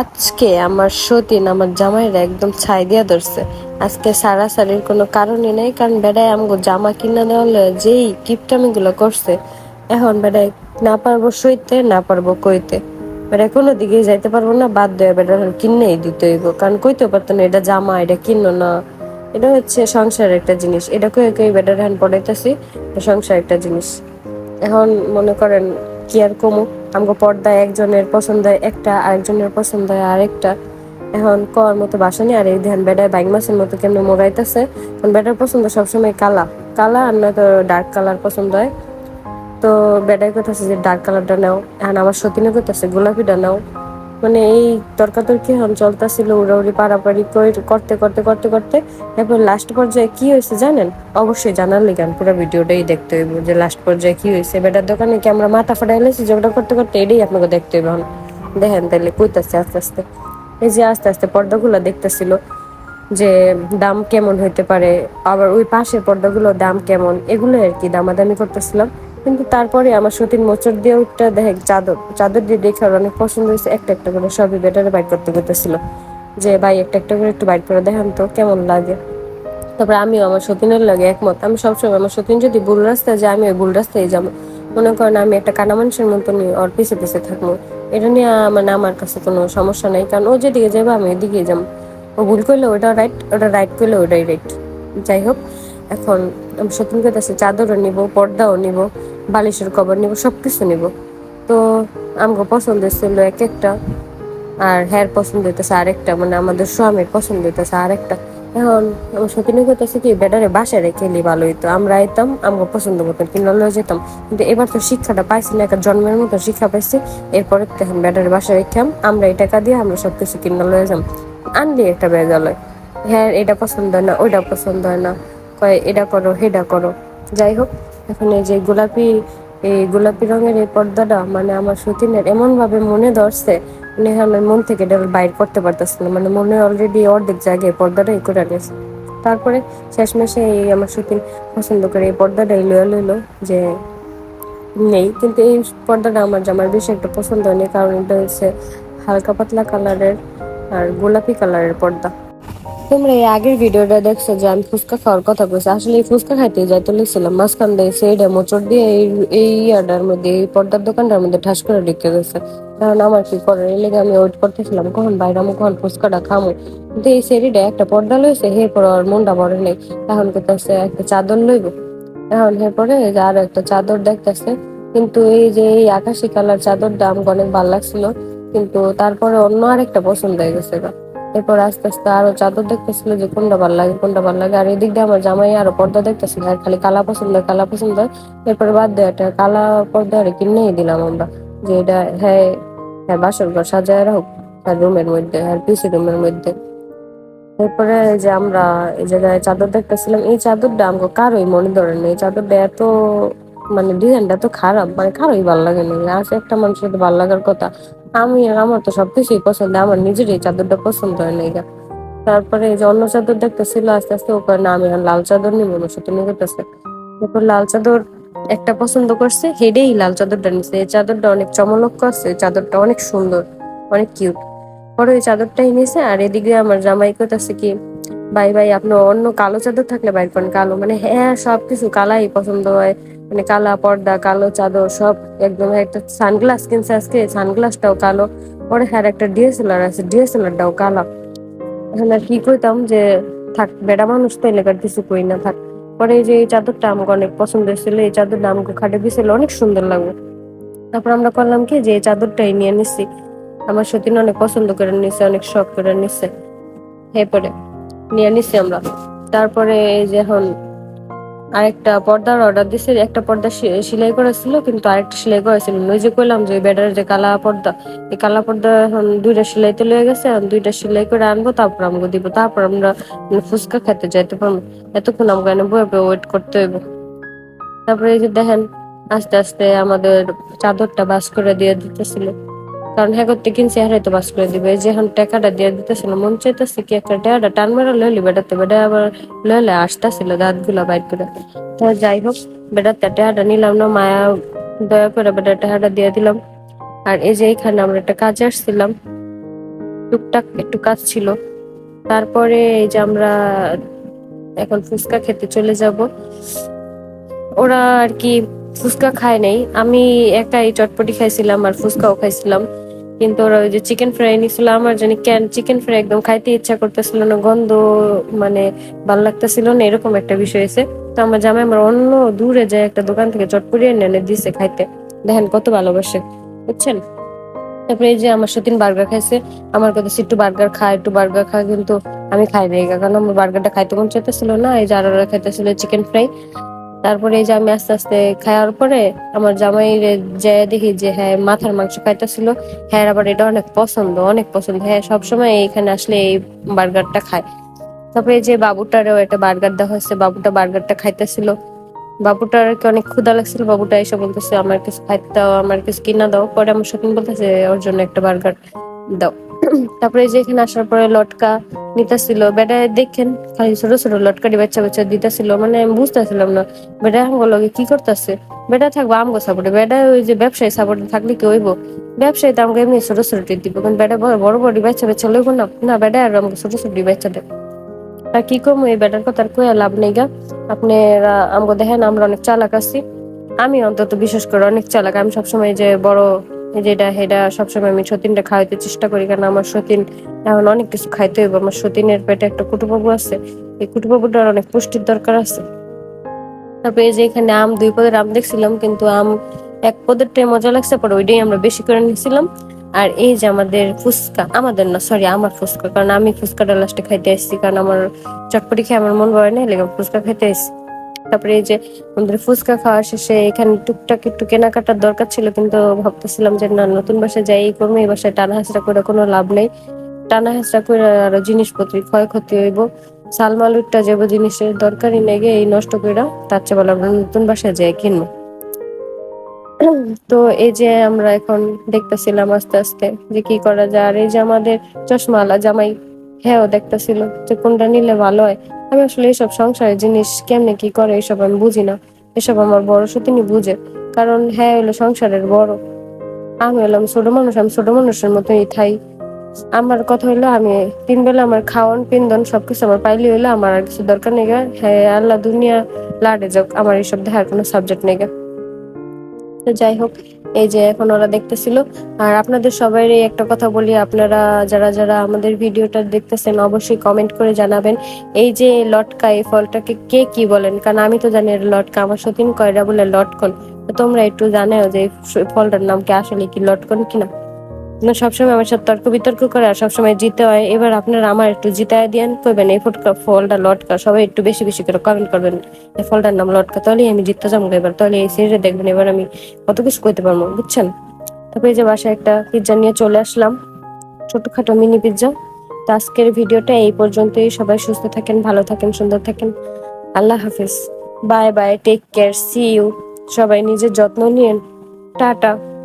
আজকে আমার সতীন আমার জামাইরা একদম ছাই দিয়া ধরছে। আজকে সারা সারির কোনো কারণই নাই, কারণ বেড়ায় আমগো জামা কিনা দেওয়া যেই কিপটামি গুলো করছে, এখন বেড়ায় না পারব সইতে, না পারব কইতে। বেড়ায় কোনো দিকে যাইতে পারব না, বাদ দেয় বেড়া কিনেই দিতে হইব, কারণ কইতে পারতো না এটা জামা, এটা কিনো না। এটা হচ্ছে সংসারের একটা জিনিস, এটা কয়ে কই বেটার হ্যান্ড পড়াইতেছি সংসার একটা জিনিস। এখন মনে করেন কি আর কমু? আমরা পর্দায় একজনের পছন্দ একটা, আরেকজনের পছন্দ আরেকটা। এখন কর মতো বাসা নেই, আর এই ধ্যান বেডায় বাইক মাসের মতো কেমন মোড়াইতেছে। এখন বেডার পছন্দ সবসময় কালা। কালা আর নয়তো ডার্ক কালার পছন্দ হয়। তো বেটাই কথা যে ডার্ক কালারটা নাও। এখন আমার সতীনে করতেছে গোলাপিটা নাও। মানে এই তর্কাতর্কি এখন চলতেছিল উড়াউড়ি পাড়াপাড়ি করে- করতে করতে করতে করতে। এরপর লাস্ট পর্যায়ে কি হয়েছে জানেন? অবশ্যই জানার লিগান পুরো ভিডিওটাই দেখতে হইব যে লাস্ট পর্যায়ে কি হয়েছে। বেটার দোকানে কি আমরা মাথা ফাটাই লেছি? ঝগড়া করতে করতে এটাই আপনাকে দেখতে হইব দেখেন তাহলে কইতাছে আস্তে আস্তে। এই যে আস্তে আস্তে পর্দাগুলো দেখতেছিল যে দাম কেমন হইতে পারে, আবার ওই পাশের পর্দাগুলো দাম কেমন এগুলো আর কি দামাদামি করতেছিলাম। কিন্তু তারপরে আমার সতীন মোচড় দিয়ে উঠটা দেখে চাদর চাদর দিয়ে দেখে ওর অনেক পছন্দ হয়েছে। একটা একটা করে সবই বেটারে বাইট করতে করতেছিল। যে, ভাই, একটা একটা করে একটু বাইট করে দেখান তো, কেমন লাগে? তারপরে আমিও আমার সতীনের লাগে একমত। আমি সবসময় আমার সতীন যদি ভুল রাস্তায় যায় আমি ওই ভুল রাস্তায় যাব। মনে করেন আমি একটা কানা মানুষের মতনই ওর পিছে পিছে থাকব। এটা নিয়ে মানে আমার কাছে কোনো সমস্যা নাই। কারণ ও যেদিকে যাবে, আমি ওইদিকে যাব। ও ভুল করলে ওটা রাইট ওটা রাইট করলে ওটাই রাইট যাই হোক, এখন আমি সতীনকে কাছে চাদরও নিব, পর্দাও নিব। বালিশের কভার নিব সব কিছু নিব। তো আমাকে পছন্দ ছিল এক একটা, আর হ্যার পছন্দ হইতেছে আরেকটা মানে আমাদের স্বামীর পছন্দ হইতেছে আরেকটা। এখন আমার সত্যি করতেছে কি, বেটারে বাসায় রেখে এলি ভালো হইতো। আমরা আইতাম আমাকে পছন্দ করতাম কিনে লয়ে যেতাম কিন্তু এবার তো শিক্ষাটা পাইছি না, একটা জন্মের মতো শিক্ষা পাইছি। এরপরে তখন বেটারে বাসায় রেখাম আমরা এই টাকা দিয়ে আমরা সব কিছু কিনে লয়ে যাম। আনলি একটা বেজালয় হ্যাঁ। এটা পছন্দ হয় না, ওইটা পছন্দ হয় না। কয়, এটা করো হেটা করো। যাই হোক এখন এই যে গোলাপি, এই গোলাপি রঙের এই পর্দাটা মানে আমার সতীনের এমন ভাবে মনে ধরছে মানে আমার মন থেকে এটা বাইর করতে পারতেছিল মানে মনে অলরেডি অর্ধেক জায়গায় পর্দাটাই করে গেছে তারপরে শেষমেশে এই আমার সতীন পছন্দ করে এই পর্দাটাই লয়ে লইলো যে, নেই। কিন্তু এই পর্দাটা আমার জামার বেশি একটা পছন্দ হয়নি, কারণ এটা হচ্ছে হালকা পাতলা কালারের আর গোলাপি কালারের পর্দা। তোমরা এই আগের ভিডিওটা দেখছ যে আমি ফুচকা খাওয়ার কথা বলছি। আসলে এই ফুচকা খাইতে যাইতে লিখছিলাম মাঝখান দিয়ে সেইটা মোচড় দিয়ে এই এই মধ্যে, এই পর্দার দোকানটার মধ্যে ঠাস করে ঢুকে গেছে। কারণ আমার কি করার? এই লেগে আমি ওয়েট করতেছিলাম, কখন বাইরে আমি কখন ফুচকাটা খামো? কিন্তু এই সেরিটা একটা পর্দা লইছে পর আর মনটা ভরে নেই। এখন করতেছে একটা চাদর লইব। এখন হে পরে এই যে আরও একটা চাদর দেখতেছে। কিন্তু এই যে এই আকাশি কালার চাদরটা আমাকে অনেক ভালো লাগছিল। কিন্তু তারপরে অন্য আরেকটা পছন্দ হয়ে গেছে। এরপর আস্তে আস্তে আরও চাদর দেখতেছিল যে কোনটা ভালো লাগে, কোনটা ভালো লাগে আর এদিক দিয়ে আমার জামাই আরও পর্দা দেখতেছিল, আর খালি কালা পছন্দ কালা পছন্দ। এরপর বাদ দিয়ে একটা কালা পর্দা আর কিনেই দিলাম আমরা, যে এটা হ্যাঁ হ্যাঁ বাসর ঘর সাজায় আর রুমের মধ্যে, আর পিসি রুমের মধ্যে এরপরে যে আমরা এই জায়গায় চাদর দেখতেছিলাম, এই চাদরটা আমাকে কারোই মনে ধরে নেই এই চাদরটা এত মানে ডিজাইনটা তো খারাপ মানে কারোই ভালো লাগে না। আছে একটা মানুষের তো ভালো লাগার কথা, আমি আমার তো সবকিছুই পছন্দ, আমার নিজের এই চাদরটা পছন্দ হয় না তারপরে এই যে অন্য চাদর দেখতেছিল, আস্তে আস্তে ও না, আমি লাল চাদর নিবো না সেটা নিয়ে করতেছে এরপর লাল চাদর একটা পছন্দ করছে, হেডেই লাল চাদরটা নিছে। এই চাদরটা অনেক চমলক করছে চাদরটা অনেক সুন্দর, অনেক কিউট। পরে ওই চাদরটাই নিছে, আর এদিকে আমার জামাই করতেছে কি, ভাই ভাই, আপনার অন্য কালো চাদর থাকলে বাইর করেন, কালো। মানে হ্যাঁ সবকিছু কালাই পছন্দ হয়। মানে কালা পর্দা, কালো চাদর সব একদম একটা সানগ্লাস কিনছে আজকে সানগ্লাসটাও কালো। পরে হ্যাঁ একটা ডিএসএলআর আছে ডিএসএলআরটাও কালা। এখন আর কি কইতাম যে, থাক, বেড়া মানুষ তো এলাকার কিছু কই না, থাক। পরে যে এই চাদরটা আমাকে অনেক পছন্দ ছিল এই চাদরটা আমাকে খাটে দিয়েছিল, অনেক সুন্দর লাগবে তারপর আমরা করলাম কি যে, এই চাদরটাই নিয়ে নিচ্ছি আমার সতীন অনেক পছন্দ করে নিচ্ছে অনেক শখ করে নিচ্ছে এরপরে নিয়ে নিচ্ছি আমরা। তারপরে এই যে এখন আরেকটা পর্দার অর্ডার দিছে, একটা পর্দা সেলাই করেছিল, কিন্তু আরেকটা সেলাই করেছিল। ওই যে কইলাম যে বেডের যে কালা পর্দা, এই কালা পর্দা এখন দুইটা সেলাইতে লয়ে গেছে, এখন দুইটা সেলাই করে আনব, তারপর আমাকে দিব। তারপর আমরা ফুচকা খেতে যাইতে পারব। এতক্ষণ আমাকে এনে বয়ে ওয়েট করতে হইব। তারপরে এই যে দেখেন, আস্তে আস্তে আমাদের চাদরটা বাস করে দিয়ে দিতেছিল। কারণ হ্যাঁ করতে কিনছি হ্যাঁ তো বাস করে দিবে। যে এখন টাকাটা দিয়ে দিতেছিল, মন চাইতেছে কি একটা টাকাটা টান মেরা লইলি বেটাতে বেটা আবার লইলে আসতেছিল দাঁতগুলা বাইর করে। তো যাই হোক, বেটাতে টাকাটা নিলাম না, মায়া দয়া করে বেটা টাকাটা দিয়ে দিলাম। আর এই যে এখানে আমরা একটা কাজে আসছিলাম। টুকটাক একটু কাজ ছিল। তারপরে এই যে আমরা এখন ফুচকা খেতে চলে যাব। ওরা আর কি ফুচকা খায় নাই। আমি একাই চটপটি খাইছিলাম আর ফুচকাও খাইছিলাম। কিন্তু ওরা ওই যে চিকেন ফ্রাই নিছিল আমার জানি কেন চিকেন ফ্রাই একদম খাইতে ইচ্ছা করতেছিল না, গন্ধ মানে ভালো লাগতেছিল না, এরকম একটা বিষয় হয়েছে। তো আমার জামাই আমার অন্য দূরে যায় একটা দোকান থেকে চটপটি এনে এনে দিছে খাইতে। দেখেন কত ভালোবাসে, বুঝছেন? তারপরে এই যে আমার সতীন বার্গার খাইছে, আমার কথা একটু বার্গার খা, একটু বার্গার খা, কিন্তু আমি খাই নাই, কারণ আমার বার্গারটা খাইতে মন চাইতেছিল না, এই যে আর খাইতেছিল চিকেন ফ্রাই তারপরে এই যে আমি আস্তে আস্তে খাওয়ার পরে আমার জামাই যে দেখি যে হ্যাঁ মাথার মাংস খাইতেছিল। হ্যাঁ আবার এটা অনেক পছন্দ অনেক পছন্দ। হ্যাঁ সবসময় এখানে আসলে এই বার্গারটা খায়। তারপরে যে বাবুটারও একটা বার্গার দেওয়া হয়েছে, বাবুটা বার্গারটা খাইতেছিল। বাবুটার কি অনেক ক্ষুধা লাগছিল, বাবুটা এসে বলতেছে, আমার কিছু খাইতে দাও, আমার কিছু কিনা দাও। পরে আমার সতীন বলতেছে, ওর জন্য একটা বার্গার দাও। তারপরে যে এখানে আসার পরে লটকা নিতেছিল। বেটা দেখেন, খালি ছোট ছোট লটকাটি বাচ্চা বাচ্চা দিতেছিল। মানে আমি বুঝতেছিলাম না বেটা আমগো লগে কি করতেছে? বেটা থাকব আমগো সাপোর্টে বেটা ওই যে ব্যবসায়ী সাপোর্টে থাকলে কি হইব? ব্যবসায়ী তো আমাকে এমনি ছোট ছোট দিব। কিন্তু বেটা বড় বড় বাচ্চা বাচ্চা লইব না। না বেটা আর আমাকে ছোট ছোট বাচ্চা দেয় আর কি করব? এই বেটার কথা আর কয়ে লাভ নেই গা। আপনারা আমাকে দেখেন, আমরা অনেক চালাক আছি। আমি অন্তত বিশেষ করে অনেক চালাক। আমি সবসময় যে বড় যেটা হেটা সবসময় আমি সতীনটা খাওয়াইতে চেষ্টা করি, কারণ আমার সতীন এখন অনেক কিছু খাইতে হইব। আমার সতীনের পেটে একটা কুটুবাবু আছে। এই কুটুবাবুটার অনেক পুষ্টির দরকার আছে। তারপরে এই যে এখানে আম, দুই পদের আম দেখছিলাম, কিন্তু আম এক পদেরটাই মজা লাগছে, পরে ওইটাই আমরা বেশি করে নিয়েছিলাম। আর এই যে আমাদের ফুচকা, আমাদের না সরি আমার ফুচকা, কারণ আমি ফুচকাটা লাস্টে খাইতে আসছি, কারণ আমার চটপটি খেয়ে আমার মন ভরে না লেগে ফুচকা খাইতে আসছি। তারপরে যে আমাদের ফুচকা খাওয়া শেষে এখানে টুকটাক একটু কেনাকাটার দরকার ছিল, কিন্তু ভাবতেছিলাম যে না, নতুন বাসায় যাই, এই করব এই বাসায় টানা হাসরা করে কোনো লাভ নেই। টানা হাসরা করে আরও জিনিসপত্র ক্ষয়ক্ষতি হইব। জিনিসের দরকারই এই নষ্ট করে তার চেয়ে বলে আমরা নতুন বাসায় যাই কিনবো। তো এই যে আমরা এখন দেখতেছিলাম আস্তে আস্তে যে কি করা যায়। আর এই যে আমাদের চশমালা জামাই হ্যাঁ দেখতেছিল যে কোনটা নিলে ভালো হয়। আমি আসলে এইসব সংসারের জিনিস কেমনে কি করে, এসব আমি বুঝি না এসব আমার বড় সতীনই বুঝে কারণ হ্যাঁ হলো সংসারের বড় আমি হলাম ছোট মানুষ, আমি ছোট মানুষের মতোই থাই আমার কথা হইল, আমি তিন বেলা আমার খাওয়ান, পিন্দন, সবকিছু আমার পাইলে হইল, আমার আর কিছু দরকার নেই। হ্যাঁ আল্লাহ দুনিয়া লাড়ে যাক, আমার এইসব দেখার কোনো সাবজেক্ট নেই গা। যাই হোক এই যে এখন ওরা দেখতেছিল। আর আপনাদের সবাই একটা কথা বলি, আপনারা যারা যারা আমাদের ভিডিওটা দেখতেছেন অবশ্যই কমেন্ট করে জানাবেন। এই যে লটকা, এই ফলটাকে কে কি বলেন? কারণ আমি তো জানি লটকা, আমার সতীন কয়রা বলে লটকন। তোমরা একটু জানাও যে ফলটার নাম কি আসলে কি লটকন কিনা? না, সবসময় আমার সাথে তর্ক বিতর্ক করে আর সবসময় জিতে হয়। এবার আপনারা আমার একটু জিতায় দিয়েন, কইবেন, এই ফুটকা, ফলটা লটকা। সবাই একটু বেশি বেশি করে কমেন্ট করবেন, এই ফলটার নাম লটকা। তাহলে আমি জিততে যাব এবার তাহলে এই সিরিজে দেখবেন। এবার আমি কত কিছু করতে পারব, বুঝছেন? তারপরে যে বাসায় একটা পিৎজা নিয়ে চলে আসলাম, ছোটখাটো মিনি পিৎজা তো আজকের ভিডিওটা এই পর্যন্তই। সবাই সুস্থ থাকেন, ভালো থাকেন, সুন্দর থাকেন। আল্লাহ হাফিজ। Bye bye take care see you সবাই নিজের যত্ন নিয়েন। টাটা।